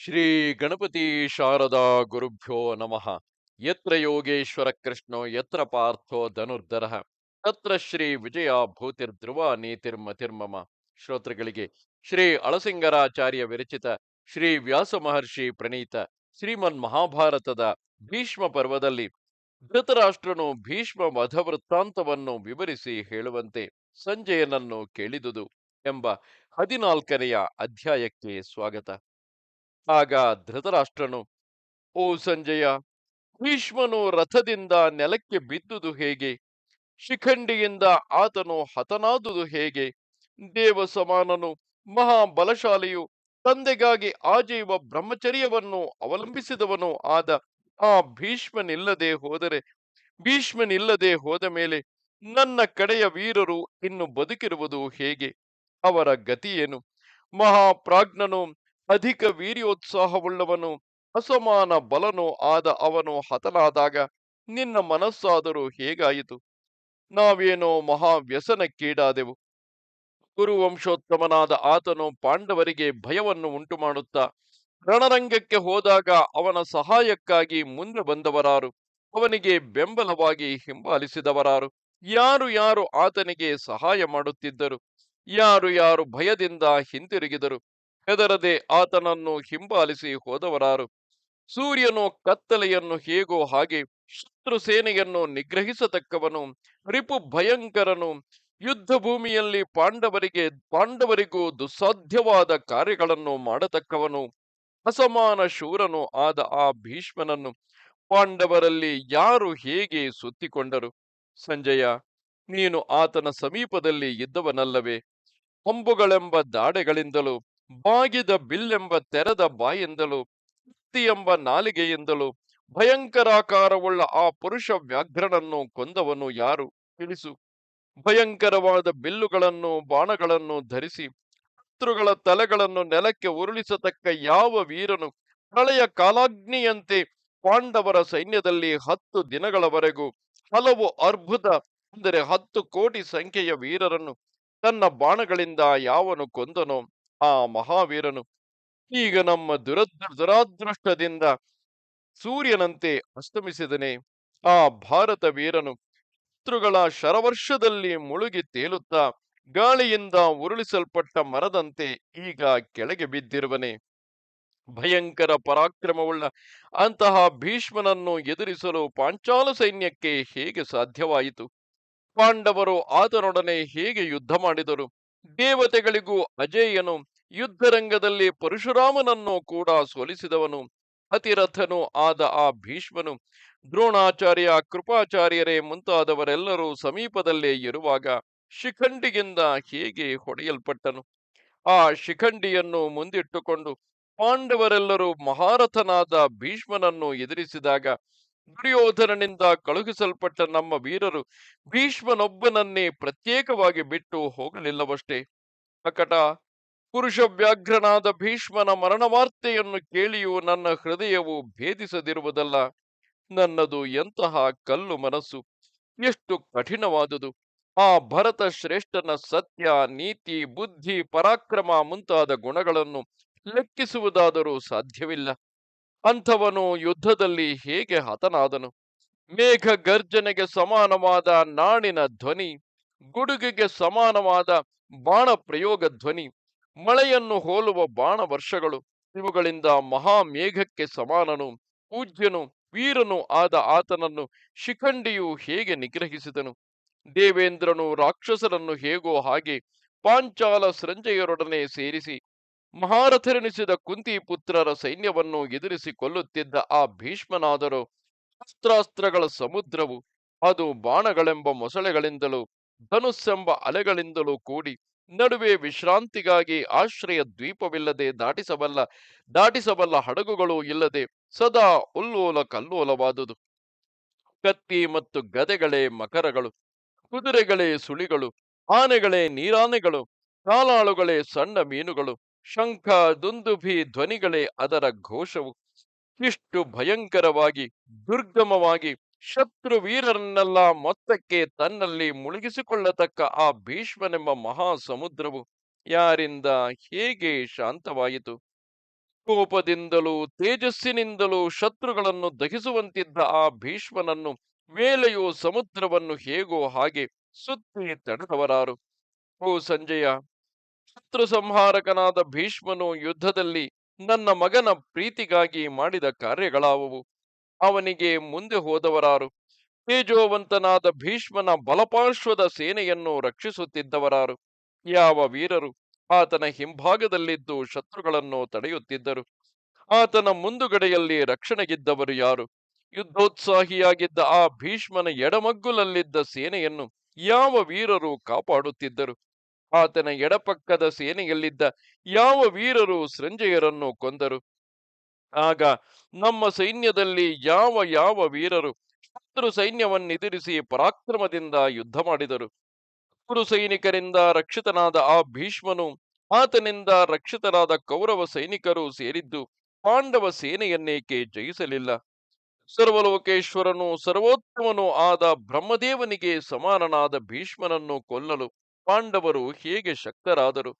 ಶ್ರೀ ಗಣಪತಿ ಶಾರದಾ ಗುರುಭ್ಯೋ ನಮಃ. ಯತ್ರ ಯೋಗೇಶ್ವರ ಕೃಷ್ಣೋ, ಯತ್ರ ಪಾರ್ಥೋ ಧನುರ್ಧರ, ತತ್ರ ಶ್ರೀ ವಿಜಯ ಭೂತಿರ್ಧ್ರುವ ನೀತಿರ್ಮತಿರ್ಮಮ ಶ್ರೋತೃಗಳಿಗೆ ಶ್ರೀ ಅಳಸಿಂಗರಾಚಾರ್ಯ ವಿರಚಿತ ಶ್ರೀ ವ್ಯಾಸ ಮಹರ್ಷಿ ಪ್ರಣೀತ ಶ್ರೀಮನ್ ಮಹಾಭಾರತದ ಭೀಷ್ಮ ಪರ್ವದಲ್ಲಿ ಧೃತರಾಷ್ಟ್ರನು ಭೀಷ್ಮ ವಧವೃತ್ತಾಂತವನ್ನು ವಿವರಿಸಿ ಹೇಳುವಂತೆ ಸಂಜಯನನ್ನು ಕೇಳಿದುದು ಎಂಬ ಹದಿನಾಲ್ಕನೆಯ ಅಧ್ಯಾಯಕ್ಕೆ ಸ್ವಾಗತ. ಆಗ ಧೃತರಾಷ್ಟ್ರನು, ಓ ಸಂಜಯ, ಭೀಷ್ಮನು ರಥದಿಂದ ನೆಲಕ್ಕೆ ಬಿದ್ದುದು ಹೇಗೆ? ಶಿಖಂಡಿಯಿಂದ ಆತನು ಹತನಾದುದು ಹೇಗೆ? ದೇವ ಸಮಾನನು ಮಹಾಬಲಶಾಲಿಯು ತಂದೆಗಾಗಿ ಆಜೀವ ಬ್ರಹ್ಮಚರ್ಯವನ್ನು ಅವಲಂಬಿಸಿದವನು ಆದ ಆ ಭೀಷ್ಮನಿಲ್ಲದೆ ಹೋದರೆ, ಭೀಷ್ಮನಿಲ್ಲದೆ ಹೋದ ಮೇಲೆ ನನ್ನ ಕಡೆಯ ವೀರರು ಇನ್ನು ಬದುಕಿರುವುದು ಹೇಗೆ? ಅವರ ಗತಿಯೇನು ಮಹಾಪ್ರಾಜ್ಞನು ಅಧಿಕ ವೀರ್ಯೋತ್ಸಾಹವುಳ್ಳವನು, ಅಸಮಾನ ಬಲನು ಆದ ಅವನು ಹತನಾದಾಗ ನಿನ್ನ ಮನಸ್ಸಾದರೂ ಹೇಗಾಯಿತು? ನಾವೇನೋ ಮಹಾ ವ್ಯಸನಕ್ಕೀಡಾದೆವು ಕುರುವಂಶೋತ್ತಮನಾದ ಆತನು ಪಾಂಡವರಿಗೆ ಭಯವನ್ನು ಉಂಟು ಮಾಡುತ್ತಾ ರಣರಂಗಕ್ಕೆ ಹೋದಾಗ ಅವನ ಸಹಾಯಕ್ಕಾಗಿ ಮುಂದೆ ಬಂದವರಾರು, ಅವನಿಗೆ ಬೆಂಬಲವಾಗಿ ಹಿಂಬಾಲಿಸಿದವರಾರು. ಯಾರು ಯಾರು ಆತನಿಗೆ ಸಹಾಯ ಮಾಡುತ್ತಿದ್ದರು? ಯಾರು ಯಾರು ಭಯದಿಂದ ಹಿಂತಿರುಗಿದರು? ಹೆದರದೆ ಆತನನ್ನು ಹಿಂಬಾಲಿಸಿ ಹೋದವರಾರು. ಸೂರ್ಯನು ಕತ್ತಲೆಯನ್ನು ಹೇಗೋ ಹಾಗೆ ಶತ್ರು ಸೇನೆಯನ್ನು ನಿಗ್ರಹಿಸತಕ್ಕವನು, ರಿಪು ಭಯಂಕರನು, ಯುದ್ಧ ಭೂಮಿಯಲ್ಲಿ ಪಾಂಡವರಿಗೆ, ಪಾಂಡವರಿಗೂ ದುಸ್ಸಾಧ್ಯವಾದ ಕಾರ್ಯಗಳನ್ನು ಮಾಡತಕ್ಕವನು, ಅಸಮಾನ ಶೂರನು ಆದ ಆ ಭೀಷ್ಮನನ್ನು ಪಾಂಡವರಲ್ಲಿ ಯಾರು ಹೇಗೆ ಸುತ್ತಿಕೊಂಡರು? ಸಂಜಯ, ನೀನು ಆತನ ಸಮೀಪದಲ್ಲಿ ಇದ್ದವನಲ್ಲವೇ? ಹೊಂಬುಗಳೆಂಬ ದಾಡೆಗಳಿಂದಲೂ ಬಾಗಿದ ಬಿಲ್ಲೆಂಬ ತೆರೆದ ಬಾಯಿಂದಲೂ ಎಂಬ ನಾಲಿಗೆಯಿಂದಲೂ, ಭಯಂಕರಾಕಾರವುಳ್ಳ ಆ ಪುರುಷ ವ್ಯಾಘ್ರನನ್ನು ಕೊಂದವನು ಯಾರು ತಿಳಿಸು. ಭಯಂಕರವಾದ ಬಿಲ್ಲುಗಳನ್ನು, ಬಾಣಗಳನ್ನು ಧರಿಸಿ, ಶತ್ರುಗಳ ತಲೆಗಳನ್ನು ನೆಲಕ್ಕೆ ಉರುಳಿಸತಕ್ಕ ಯಾವ ವೀರನು ಹಳೆಯ ಕಾಲಾಗ್ನಿಯಂತೆ ಪಾಂಡವರ ಸೈನ್ಯದಲ್ಲಿ ಹತ್ತು ದಿನಗಳವರೆಗೂ ಹಲವು ಅರ್ಬುದ ಅಂದರೆ ಹತ್ತು ಕೋಟಿ ಸಂಖ್ಯೆಯ ವೀರರನ್ನು ತನ್ನ ಬಾಣಗಳಿಂದ ಯಾವನು ಕೊಂದನೋ ಆ ಮಹಾವೀರನು, ಈಗ ನಮ್ಮ ದುರದ್, ದುರಾದೃಷ್ಟದಿಂದ ಸೂರ್ಯನಂತೆ ಅಸ್ತಮಿಸಿದನೆ. ಆ ಭಾರತ ವೀರನು ಶತ್ರುಗಳ ಶರವರ್ಷದಲ್ಲಿ ಮುಳುಗಿ ತೇಲುತ್ತಾ ಗಾಳಿಯಿಂದ ಉರುಳಿಸಲ್ಪಟ್ಟ ಮರದಂತೆ ಈಗ ಕೆಳಗೆ ಬಿದ್ದಿರುವನೆ. ಭಯಂಕರ ಪರಾಕ್ರಮವುಳ್ಳ ಅಂತಹ ಭೀಷ್ಮನನ್ನು ಎದುರಿಸಲು ಪಾಂಚಾಲ ಸೈನ್ಯಕ್ಕೆ ಹೇಗೆ ಸಾಧ್ಯವಾಯಿತು? ಪಾಂಡವರು ಆತನೊಡನೆ ಹೇಗೆ ಯುದ್ಧ ಮಾಡಿದರು? ದೇವತೆಗಳಿಗೂ ಅಜೇಯನು ಯುದ್ಧರಂಗದಲ್ಲಿ ಪರಶುರಾಮನನ್ನು ಕೂಡ ಸೋಲಿಸಿದವನು. ಅತಿರಥನು ಆದ ಆ ಭೀಷ್ಮನು. ದ್ರೋಣಾಚಾರ್ಯ, ಕೃಪಾಚಾರ್ಯರೇ ಮುಂತಾದವರೆಲ್ಲರೂ ಸಮೀಪದಲ್ಲೇ ಇರುವಾಗ ಶಿಖಂಡಿಗಿಂದ ಹೇಗೆ ಹೊಡೆಯಲ್ಪಟ್ಟನು? ಆ ಶಿಖಂಡಿಯನ್ನು ಮುಂದಿಟ್ಟುಕೊಂಡು ಪಾಂಡವರೆಲ್ಲರೂ ಮಹಾರಥನಾದ ಭೀಷ್ಮನನ್ನು ಎದುರಿಸಿದಾಗ ದುರ್ಯೋಧನನಿಂದ ಕಳುಹಿಸಲ್ಪಟ್ಟ ನಮ್ಮ ವೀರರು ಭೀಷ್ಮನೊಬ್ಬನನ್ನೇ ಪ್ರತ್ಯೇಕವಾಗಿ ಬಿಟ್ಟು ಹೋಗಲಿಲ್ಲವಷ್ಟೇ. ಅಕಟ ಪುರುಷ ವ್ಯಾಘ್ರನಾದ ಭೀಷ್ಮನ ಮರಣವಾರ್ತೆಯನ್ನು ಕೇಳಿಯೂ ನನ್ನ ಹೃದಯವು ಭೇದಿಸದಿರುವುದಲ್ಲ. ನನ್ನದು ಎಂತಹ ಕಲ್ಲು ಮನಸ್ಸು, ಎಷ್ಟು ಕಠಿಣವಾದುದು. ಆ ಭರತ ಶ್ರೇಷ್ಠನ ಸತ್ಯ, ನೀತಿ, ಬುದ್ಧಿ, ಪರಾಕ್ರಮ ಮುಂತಾದ ಗುಣಗಳನ್ನು ಲೆಕ್ಕಿಸುವುದಾದರೂ ಸಾಧ್ಯವಿಲ್ಲ. ಅಂಥವನು ಯುದ್ಧದಲ್ಲಿ ಹೇಗೆ ಹತನಾದನು? ಮೇಘ ಗರ್ಜನೆಗೆ ಸಮಾನವಾದ ನಾಣಿನ ಧ್ವನಿ, ಗುಡುಗಿಗೆ ಸಮಾನವಾದ ಬಾಣ ಪ್ರಯೋಗ ಧ್ವನಿ, ಮಳೆಯನ್ನು ಹೋಲುವ ಬಾಣ ವರ್ಷಗಳು ಇವುಗಳಿಂದ ಮಹಾಮೇಘಕ್ಕೆ ಸಮಾನನು, ಪೂಜ್ಯನು, ವೀರನು ಆದ ಆತನನ್ನು ಶಿಖಂಡಿಯು ಹೇಗೆ ನಿಗ್ರಹಿಸಿದನು? ದೇವೇಂದ್ರನು ರಾಕ್ಷಸರನ್ನು ಹೇಗೋ ಹಾಗೆ ಪಾಂಚಾಲ ಸಂಜೆಯರೊಡನೆ ಸೇರಿಸಿ ಮಹಾರಥರೆನಿಸಿದ ಕುಂತಿ ಪುತ್ರರ ಸೈನ್ಯವನ್ನು ಎದುರಿಸಿ ಕೊಲ್ಲುತ್ತಿದ್ದ ಆ ಭೀಷ್ಮನಾದರೂ, ಅಸ್ತ್ರಾಸ್ತ್ರಗಳ ಸಮುದ್ರವು, ಅದು ಬಾಣಗಳೆಂಬ ಮೊಸಳೆಗಳಿಂದಲೂ, ಧನುಸ್ಸೆಂಬ ಅಲೆಗಳಿಂದಲೂ ಕೂಡಿ, ನಡುವೆ ವಿಶ್ರಾಂತಿಗಾಗಿ ಆಶ್ರಯ ದ್ವೀಪವಿಲ್ಲದೆ ದಾಟಿಸಬಲ್ಲ ದಾಟಿಸಬಲ್ಲ ಹಡಗುಗಳು ಇಲ್ಲದೆ ಸದಾ ಉಲ್ಲೋಲ ಕಲ್ಲೋಲವಾದುದು. ಕತ್ತಿ ಮತ್ತು ಗದೆಗಳೇ ಮಕರಗಳು, ಕುದುರೆಗಳೇ ಸುಳಿಗಳು, ಆನೆಗಳೇ ನೀರಾನೆಗಳು, ಕಾಲಾಳುಗಳೇ ಸಣ್ಣ ಮೀನುಗಳು ಶಂಖ ದುಂದುಭಿ ಧ್ವನಿಗಳೇ ಅದರ ಘೋಷವು. ಇಷ್ಟು ಭಯಂಕರವಾಗಿ, ದುರ್ಗಮವಾಗಿ ಶತ್ರು ವೀರರನ್ನೆಲ್ಲ ಮೊತ್ತಕ್ಕೆ ತನ್ನಲ್ಲಿ ಮುಳುಗಿಸಿಕೊಳ್ಳತಕ್ಕ ಆ ಭೀಷ್ಮನೆಂಬ ಮಹಾ ಸಮುದ್ರವು ಯಾರಿಂದ ಹೇಗೆ ಶಾಂತವಾಯಿತು? ಕೋಪದಿಂದಲೂ ತೇಜಸ್ಸಿನಿಂದಲೂ ಶತ್ರುಗಳನ್ನು ದಹಿಸುವಂತಿದ್ದ ಆ ಭೀಷ್ಮನನ್ನು ವೇಲೆಯು ಸಮುದ್ರವನ್ನು ಹೇಗೋ ಹಾಗೆ ಸುತ್ತಿ ತಡೆದವರಾರು. ಓ ಸಂಜಯ ಶತ್ರು ಸಂಹಾರಕನಾದ ಭೀಷ್ಮನು ಯುದ್ಧದಲ್ಲಿ ನನ್ನ ಮಗನ ಪ್ರೀತಿಗಾಗಿ ಮಾಡಿದ ಕಾರ್ಯಗಳಾವುವು. ಅವನಿಗೆ ಮುಂದೆ ಹೋದವರಾರು. ತೇಜೋವಂತನಾದ ಭೀಷ್ಮನ ಬಲಪಾರ್ಶ್ವದ ಸೇನೆಯನ್ನು ರಕ್ಷಿಸುತ್ತಿದ್ದವರಾರು. ಯಾವ ವೀರರು ಆತನ ಹಿಂಭಾಗದಲ್ಲಿದ್ದು ಶತ್ರುಗಳನ್ನು ತಡೆಯುತ್ತಿದ್ದರು. ಆತನ ಮುಂದುಗಡೆಯಲ್ಲಿ ರಕ್ಷಣೆಗಿದ್ದವರು ಯಾರು? ಯುದ್ಧೋತ್ಸಾಹಿಯಾಗಿದ್ದ ಆ ಭೀಷ್ಮನ ಎಡಮಗ್ಗುಲಲ್ಲಿದ್ದ ಸೇನೆಯನ್ನು ಯಾವ ವೀರರು ಕಾಪಾಡುತ್ತಿದ್ದರು? ಆತನ ಎಡಪಕ್ಕದ ಸೇನೆಯಲ್ಲಿದ್ದ ಯಾವ ವೀರರು ಸಂಜಯರನ್ನು ಕೊಂದರು? ಆಗ ನಮ್ಮ ಸೈನ್ಯದಲ್ಲಿ ಯಾವ ಯಾವ ವೀರರು ಶತ್ರು ಸೈನ್ಯವನ್ನೆದುರಿಸಿ ಪರಾಕ್ರಮದಿಂದ ಯುದ್ಧ ಮಾಡಿದರು? ಶತ್ರು ಸೈನಿಕರಿಂದ ರಕ್ಷಿತನಾದ ಆ ಭೀಷ್ಮನು ಆತನಿಂದ ರಕ್ಷಿತರಾದ ಕೌರವ ಸೈನಿಕರು ಸೇರಿದ್ದು ಪಾಂಡವ ಸೇನೆಯನ್ನೇಕೆ ಜಯಿಸಲಿಲ್ಲ? ಸರ್ವಲೋಕೇಶ್ವರನು, ಸರ್ವೋತ್ತಮನೂ ಆದ ಬ್ರಹ್ಮದೇವನಿಗೆ ಸಮಾನನಾದ ಭೀಷ್ಮನನ್ನು ಕೊಲ್ಲಲು ಪಾಂಡವರು ಹೇಗೆ ಶಕ್ತರಾದರು?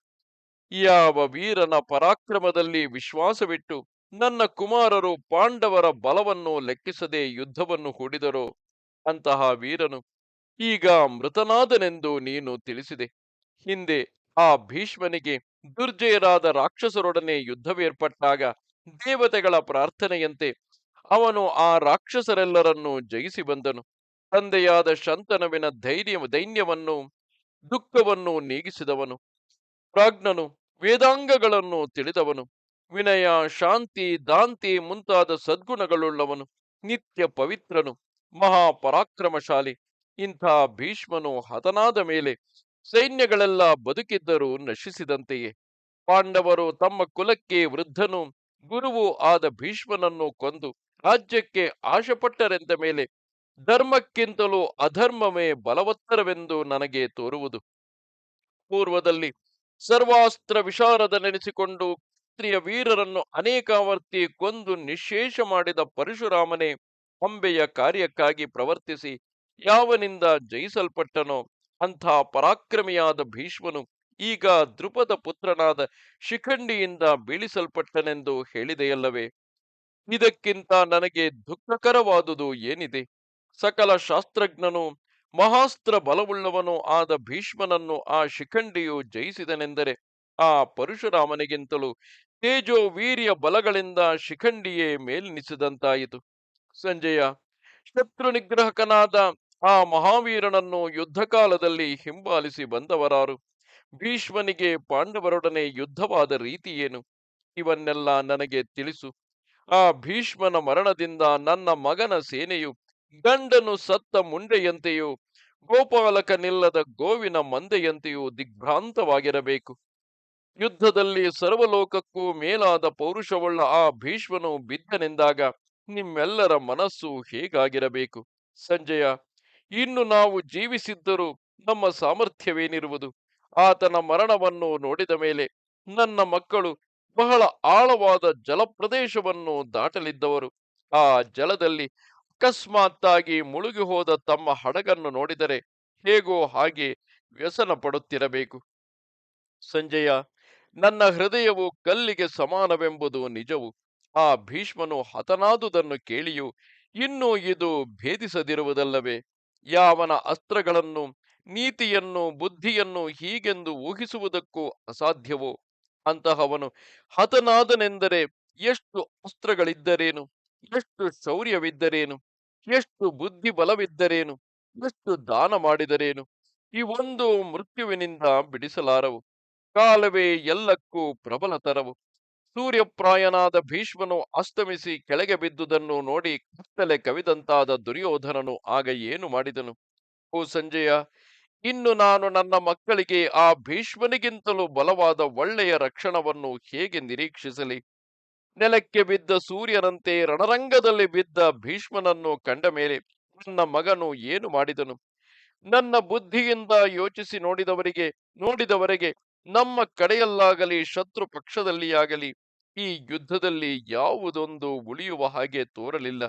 ಯಾವ ವೀರನ ಪರಾಕ್ರಮದಲ್ಲಿ ವಿಶ್ವಾಸವಿಟ್ಟು ನನ್ನ ಕುಮಾರರು ಪಾಂಡವರ ಬಲವನ್ನು ಲೆಕ್ಕಿಸದೆ ಯುದ್ಧವನ್ನು ಹೂಡಿದರೋ? ಅಂತಹ ವೀರನು, ಈಗ ಮೃತನಾದನೆಂದು ನೀನು ತಿಳಿಸಿದೆ. ಹಿಂದೆ ಆ ಭೀಷ್ಮನಿಗೆ ದುರ್ಜಯರಾದ ರಾಕ್ಷಸರೊಡನೆ ಯುದ್ಧವೇರ್ಪಟ್ಟಾಗ ದೇವತೆಗಳ ಪ್ರಾರ್ಥನೆಯಂತೆ ಅವನು ಆ ರಾಕ್ಷಸರೆಲ್ಲರನ್ನೂ ಜಯಿಸಿ ಬಂದನು. ತಂದೆಯಾದ ಶಂತನವಿನ ಧೈರ್ಯ, ದೈನ್ಯವನ್ನು ದುಃಖವನ್ನು ನೀಗಿಸಿದವನು, ಪ್ರಾಜ್ಞನು, ವೇದಾಂಗಗಳನ್ನು ತಿಳಿದವನು, ವಿನಯ, ಶಾಂತಿ, ದಾಂತಿ ಮುಂತಾದ ಸದ್ಗುಣಗಳುಳ್ಳವನು, ನಿತ್ಯ ಪವಿತ್ರನು, ಮಹಾಪರಾಕ್ರಮಶಾಲಿ. ಇಂಥ ಭೀಷ್ಮನು ಹತನಾದ ಮೇಲೆ ಸೈನ್ಯಗಳೆಲ್ಲ ಬದುಕಿದ್ದರೂ ನಶಿಸಿದಂತೆಯೇ. ಪಾಂಡವರು ತಮ್ಮ ಕುಲಕ್ಕೆ ವೃದ್ಧನು, ಗುರುವು ಆದ ಭೀಷ್ಮನನ್ನು ಕೊಂದು ರಾಜ್ಯಕ್ಕೆ ಆಶಪಟ್ಟರೆಂದ ಮೇಲೆ ಧರ್ಮಕ್ಕಿಂತಲೂ ಅಧರ್ಮವೇ ಬಲವತ್ತರವೆಂದು ನನಗೆ ತೋರುವುದು. ಪೂರ್ವದಲ್ಲಿ ಸರ್ವಾಸ್ತ್ರ ವಿಶಾರದನೆನಿಸಿಕೊಂಡು ಕ್ಷತ್ರಿಯ ವೀರರನ್ನು ಅನೇಕಾವರ್ತಿ ಕೊಂದು ನಿಶೇಷ ಮಾಡಿದ ಪರಶುರಾಮನೇ ಹೊಂಬೆಯ ಕಾರ್ಯಕ್ಕಾಗಿ ಪ್ರವರ್ತಿಸಿ ಯಾವನಿಂದ ಜಯಿಸಲ್ಪಟ್ಟನೋ ಅಂಥ ಪರಾಕ್ರಮಿಯಾದ ಭೀಷ್ಮನು ಈಗ ದೃಪದ ಪುತ್ರನಾದ ಶಿಖಂಡಿಯಿಂದ ಬೀಳಿಸಲ್ಪಟ್ಟನೆಂದು ಹೇಳಿದೆಯಲ್ಲವೇ? ಇದಕ್ಕಿಂತ ನನಗೆ ದುಃಖಕರವಾದುದು ಏನಿದೆ? ಸಕಲ ಶಾಸ್ತ್ರಜ್ಞನು, ಮಹಾಸ್ತ್ರ ಬಲವುಳ್ಳವನು ಆದ ಭೀಷ್ಮನನ್ನು ಆ ಶಿಖಂಡಿಯು ಜಯಿಸಿದನೆಂದರೆ ಆ ಪರಶುರಾಮನಿಗಿಂತಲೂ ತೇಜೋ ವೀರ್ಯ ಬಲಗಳಿಂದ ಶಿಖಂಡಿಯೇ ಮೇಲ್ನಿಸಿದಂತಾಯಿತು. ಸಂಜಯ ಶತ್ರು ನಿಗ್ರಹಕನಾದ ಆ ಮಹಾವೀರನನ್ನು ಯುದ್ಧಕಾಲದಲ್ಲಿ ಹಿಂಬಾಲಿಸಿ ಬಂದವರಾರು. ಭೀಷ್ಮನಿಗೆ ಪಾಂಡವರೊಡನೆ ಯುದ್ಧವಾದ ರೀತಿಯೇನು ಇವನ್ನೆಲ್ಲ ನನಗೆ ತಿಳಿಸು. ಆ ಭೀಷ್ಮನ ಮರಣದಿಂದ ನನ್ನ ಮಗನ ಸೇನೆಯು ಗಂಡನು ಸತ್ತ ಮುಂಡೆಯಂತೆಯೂ, ಗೋಪಾಲಕನಿಲ್ಲದ ಗೋವಿನ ಮಂದೆಯಂತೆಯೂ ದಿಗ್ಭ್ರಾಂತವಾಗಿರಬೇಕು. ಯುದ್ಧದಲ್ಲಿ ಸರ್ವಲೋಕಕ್ಕೂ ಮೇಲಾದ ಪೌರುಷವುಳ್ಳ ಆ ಭೀಷ್ಮನು ಬಿದ್ದನೆಂದಾಗ ನಿಮ್ಮೆಲ್ಲರ ಮನಸ್ಸು ಹೇಗಾಗಿರಬೇಕು? ಸಂಜಯ, ಇನ್ನು ನಾವು ಜೀವಿಸಿದ್ದರೂ ನಮ್ಮ ಸಾಮರ್ಥ್ಯವೇನಿರುವುದು? ಆತನ ಮರಣವನ್ನು ನೋಡಿದ ಮೇಲೆ ನನ್ನ ಮಕ್ಕಳು ಬಹಳ ಆಳವಾದ ಜಲಪ್ರದೇಶವನ್ನು ದಾಟಲಿದ್ದವರು. ಆ ಜಲದಲ್ಲಿ ಅಕಸ್ಮಾತ್ತಾಗಿ ಮುಳುಗಿ ಹೋದ ತಮ್ಮ ಹಡಗನ್ನು ನೋಡಿದರೆ ಹೇಗೋ ಹಾಗೆ ವ್ಯಸನ ಪಡುತ್ತಿರಬೇಕು ಸಂಜಯ, ನನ್ನ ಹೃದಯವು ಕಲ್ಲಿಗೆ ಸಮಾನವೆಂಬುದು ನಿಜವು. ಆ ಭೀಷ್ಮನು ಹತನಾದುದನ್ನು ಕೇಳಿಯೂ ಇನ್ನೂ ಇದು ಭೇದಿಸದಿರುವುದಲ್ಲವೇ? ಯಾವನ ಅಸ್ತ್ರಗಳನ್ನು, ನೀತಿಯನ್ನು, ಬುದ್ಧಿಯನ್ನು ಹೀಗೆಂದು ಊಹಿಸುವುದಕ್ಕೂ ಅಸಾಧ್ಯವೋ? ಅಂತಹವನು ಹತನಾದನೆಂದರೆ ಎಷ್ಟು ಅಸ್ತ್ರಗಳಿದ್ದರೇನು? ಎಷ್ಟು ಶೌರ್ಯವಿದ್ದರೇನು? ಎಷ್ಟು ಬುದ್ಧಿ ಬಲವಿದ್ದರೇನು ಎಷ್ಟು ದಾನ ಮಾಡಿದರೇನು, ಈ ಒಂದು ಮೃತ್ಯುವಿನಿಂದ ಬಿಡಿಸಲಾರವು. ಕಾಲವೇ ಎಲ್ಲಕ್ಕೂ ಪ್ರಬಲತರವು. ಸೂರ್ಯಪ್ರಾಯನಾದ ಭೀಷ್ಮನು ಅಸ್ತಮಿಸಿ ಕೆಳಗೆ ಬಿದ್ದುದನ್ನು ನೋಡಿ ಕತ್ತಲೆ ಕವಿದಂತಾದ ದುರ್ಯೋಧನನು ಆಗ ಏನು ಮಾಡಿದನು ಓ ಸಂಜಯ, ಇನ್ನು ನಾನು ನನ್ನ ಮಕ್ಕಳಿಗೆ ಆ ಭೀಷ್ಮನಿಗಿಂತಲೂ ಬಲವಾದ ಒಳ್ಳೆಯ ರಕ್ಷಣವನ್ನು ಹೇಗೆ ನಿರೀಕ್ಷಿಸಲಿ? ನೆಲಕ್ಕೆ ಬಿದ್ದ ಸೂರ್ಯನಂತೆ ರಣರಂಗದಲ್ಲಿ ಬಿದ್ದ ಭೀಷ್ಮನನ್ನು ಕಂಡ ಮೇಲೆ ನನ್ನ ಮಗನು ಏನು ಮಾಡಿದನು? ನನ್ನ ಬುದ್ಧಿಯಿಂದ ಯೋಚಿಸಿ ನೋಡಿದವರಿಗೆ, ನೋಡಿದವರೆಗೆ ನಮ್ಮ ಕಡೆಯಲ್ಲಾಗಲಿ, ಶತ್ರು ಪಕ್ಷದಲ್ಲಿಯಾಗಲಿ ಈ ಯುದ್ಧದಲ್ಲಿ ಯಾವುದೊಂದು ಉಳಿಯುವ ಹಾಗೆ ತೋರಲಿಲ್ಲ.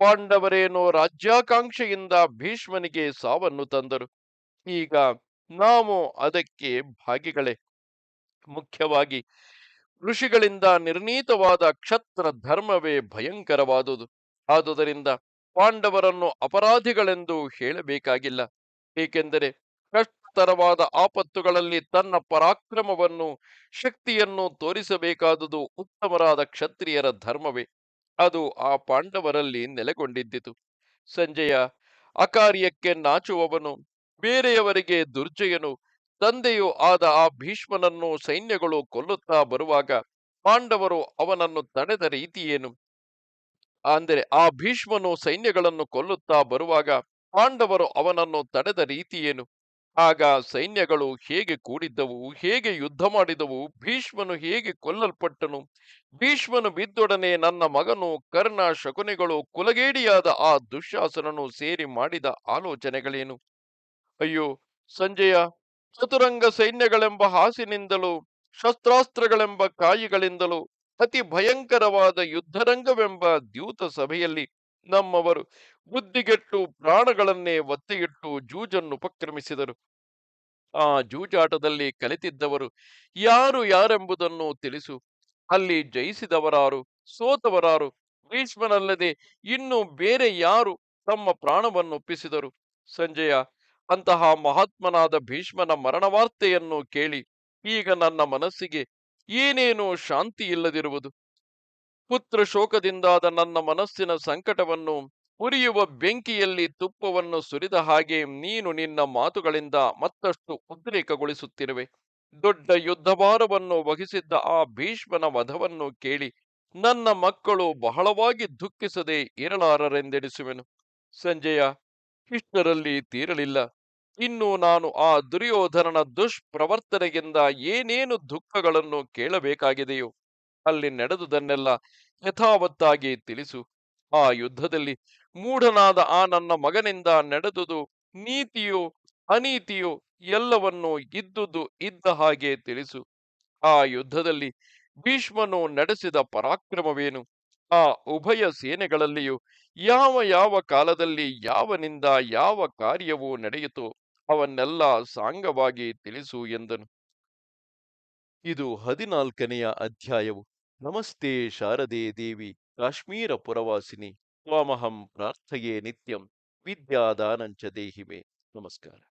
ಪಾಂಡವರೇನೋ ರಾಜ್ಯಾಕಾಂಕ್ಷೆಯಿಂದ ಭೀಷ್ಮನಿಗೆ ಸಾವನ್ನು ತಂದರು. ಈಗ ನಾವು ಅದಕ್ಕೆ ಭಾಗಿಗಳೇ. ಮುಖ್ಯವಾಗಿ ಋಷಿಗಳಿಂದ ನಿರ್ಣೀತವಾದ ಕ್ಷತ್ರ ಧರ್ಮವೇ ಭಯಂಕರವಾದುದು. ಆದುದರಿಂದ ಪಾಂಡವರನ್ನು ಅಪರಾಧಿಗಳೆಂದು ಹೇಳಬೇಕಾಗಿಲ್ಲ. ಏಕೆಂದರೆ ಕಷ್ಟತರವಾದ ಆಪತ್ತುಗಳಲ್ಲಿ ತನ್ನ ಪರಾಕ್ರಮವನ್ನು, ಶಕ್ತಿಯನ್ನು ತೋರಿಸಬೇಕಾದುದು ಉತ್ತಮರಾದ ಕ್ಷತ್ರಿಯರ ಧರ್ಮವೇ. ಅದು ಆ ಪಾಂಡವರಲ್ಲಿ ನೆಲೆಗೊಂಡಿದ್ದಿತು. ಸಂಜೆಯ ಅಕಾರ್ಯಕ್ಕೆ ನಾಚುವವನು, ಬೇರೆಯವರಿಗೆ ದುರ್ಜಯನು ತಂದೆಯೂ ಆದ ಆ ಭೀಷ್ಮನನ್ನು ಸೈನ್ಯಗಳು ಕೊಲ್ಲುತ್ತಾ ಬರುವಾಗ ಪಾಂಡವರು ಅವನನ್ನು ತಡೆದ ರೀತಿಯೇನು ಅಂದರೆ ಆ ಭೀಷ್ಮನು ಸೈನ್ಯಗಳನ್ನು ಕೊಲ್ಲುತ್ತಾ ಬರುವಾಗ ಪಾಂಡವರು ಅವನನ್ನು ತಡೆದ ರೀತಿಯೇನು ಆಗ ಸೈನ್ಯಗಳು ಹೇಗೆ ಕೂಡಿದ್ದವು, ಹೇಗೆ ಯುದ್ಧ ಮಾಡಿದವು, ಭೀಷ್ಮನು ಹೇಗೆ ಕೊಲ್ಲಲ್ಪಟ್ಟನು? ಭೀಷ್ಮನು ಬಿದ್ದೊಡನೆ ನನ್ನ ಮಗನು ಕರ್ಣ ಶಕುನಿಗಳು ಕುಲಗೇಡಿಯಾದ ಆ ದುಶ್ಯಾಸನನು ಸೇರಿ ಮಾಡಿದ ಆಲೋಚನೆಗಳೇನು? ಅಯ್ಯೋ, ಸಂಜಯ ಚತುರಂಗ ಸೈನ್ಯಗಳೆಂಬ ಹಾಸಿನಿಂದಲೂ, ಶಸ್ತ್ರಾಸ್ತ್ರಗಳೆಂಬ ಕಾಯಿಗಳಿಂದಲೂ, ಅತಿ ಭಯಂಕರವಾದ ಯುದ್ಧರಂಗವೆಂಬ ದ್ಯೂತ ಸಭೆಯಲ್ಲಿ ನಮ್ಮವರು ಬುದ್ಧಿಗೆಟ್ಟು ಪ್ರಾಣಗಳನ್ನೇ ಒತ್ತೆಯಿಟ್ಟು ಜೂಜನ್ನು ಉಪಕ್ರಮಿಸಿದರು. ಆ ಜೂಜಾಟದಲ್ಲಿ ಕಲಿತಿದ್ದವರು ಯಾರು ಯಾರೆಂಬುದನ್ನು ತಿಳಿಸು. ಅಲ್ಲಿ ಜಯಿಸಿದವರಾರು, ಸೋತವರಾರು, ಭೀಷ್ಮನಲ್ಲದೆ ಇನ್ನು ಬೇರೆ ಯಾರು ತಮ್ಮ ಪ್ರಾಣವನ್ನು ಒಪ್ಪಿಸಿದರು ಸಂಜಯ ಅಂತಹ ಮಹಾತ್ಮನಾದ ಭೀಷ್ಮನ ಮರಣವಾರ್ತೆಯನ್ನು ಕೇಳಿ ಈಗ ನನ್ನ ಮನಸ್ಸಿಗೆ ಏನೇನೋ ಶಾಂತಿ ಇಲ್ಲದಿರುವುದು. ಪುತ್ರ ಶೋಕದಿಂದಾದ ನನ್ನ ಮನಸ್ಸಿನ ಸಂಕಟವನ್ನು ಉರಿಯುವ ಬೆಂಕಿಯಲ್ಲಿ ತುಪ್ಪವನ್ನು ಸುರಿದ ಹಾಗೆ ನೀನು ನಿನ್ನ ಮಾತುಗಳಿಂದ ಮತ್ತಷ್ಟು ಉದ್ರೇಕಗೊಳಿಸುತ್ತಿರುವೆ. ದೊಡ್ಡ ಯುದ್ಧಭಾರವನ್ನು ವಹಿಸಿದ್ದ ಆ ಭೀಷ್ಮನ ವಧವನ್ನು ಕೇಳಿ ನನ್ನ ಮಕ್ಕಳು ಬಹಳವಾಗಿ ದುಃಖಿಸದೆ ಇರಲಾರರೆಂದೆಡಿಸುವೆನು ಸಂಜಯ ಇಷ್ಟರಲ್ಲಿ ತೀರಲಿಲ್ಲ. ಇನ್ನು ನಾನು ಆ ದುರ್ಯೋಧನನ ದುಷ್ಪ್ರವರ್ತನೆಯಿಂದ ಏನೇನು ದುಃಖಗಳನ್ನು ಕೇಳಬೇಕಾಗಿದೆಯೋ ಅಲ್ಲಿ ನಡೆದುದನ್ನೆಲ್ಲ ಯಥಾವತ್ತಾಗಿ ತಿಳಿಸು. ಆ ಯುದ್ಧದಲ್ಲಿ ಮೂಢನಾದ ಆ ನನ್ನ ಮಗನಿಂದ ನಡೆದುದು ನೀತಿಯೋ ಅನೀತಿಯೋ ಎಲ್ಲವನ್ನು ಇದ್ದುದು ಇದ್ದ ಹಾಗೆ ತಿಳಿಸು. ಆ ಯುದ್ಧದಲ್ಲಿ ಭೀಷ್ಮನು ನಡೆಸಿದ ಪರಾಕ್ರಮವೇನು? ಆ ಉಭಯ ಸೇನೆಗಳಲ್ಲಿಯೂ ಯಾವ ಯಾವ ಕಾಲದಲ್ಲಿ ಯಾವನಿಂದ ಯಾವ ಕಾರ್ಯವು ನಡೆಯಿತು ಅವನ್ನೆಲ್ಲ ಸಾಂಗವಾಗಿ ತಿಳಿಸು ಎಂದನು. ಇದು ಹದಿನಾಲ್ಕನೆಯ ಅಧ್ಯಾಯವು. ನಮಸ್ತೆ ಶಾರದೆ ದೇವಿ, ಕಾಶ್ಮೀರ ಪುರವಾಸಿನಿ, ತ್ವಾಮಹಂ ಪ್ರಾರ್ಥೆಯೇ ನಿತ್ಯಂ, ವಿದ್ಯಾದಾನಂಚ ದೇಹಿಮೆ. ನಮಸ್ಕಾರ.